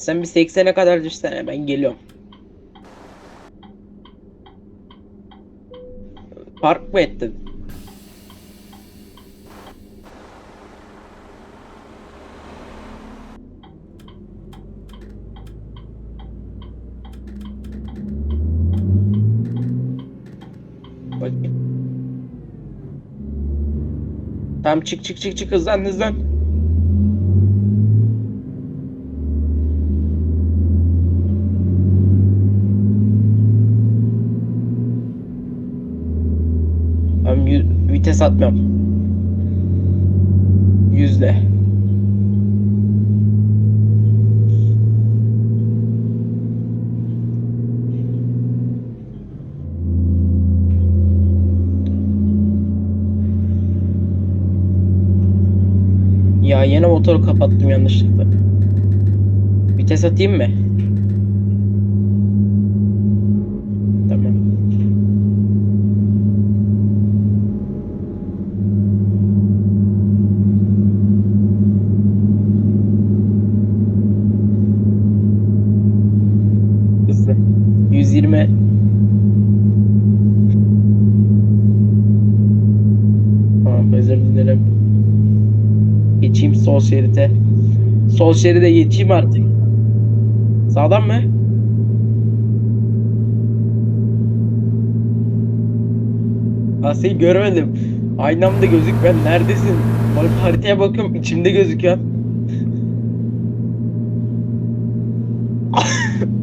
Sen bir 80'e kadar düşsene ben geliyorum. Park mı ettin? Tamam çık çık çık çık hızlan hızlan. Ben vites atmıyorum. Yüzde. Ya yine motoru kapattım yanlışlıkla. Vites atayım mı? Tamam. Hızlı. 120 Tamam özür dilerim. Geçeyim sol şerite. Sol şeride geçeyim artık. Sağdan mı? Ha seni görmedim. Aynamda gözükmen neredesin? Bak haritaya bakıyorum içimde gözüküyor.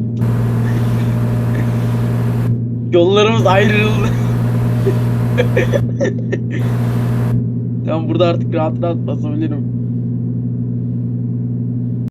Yollarımız ayrıldı. tamam burada artık rahat rahat basabilirim.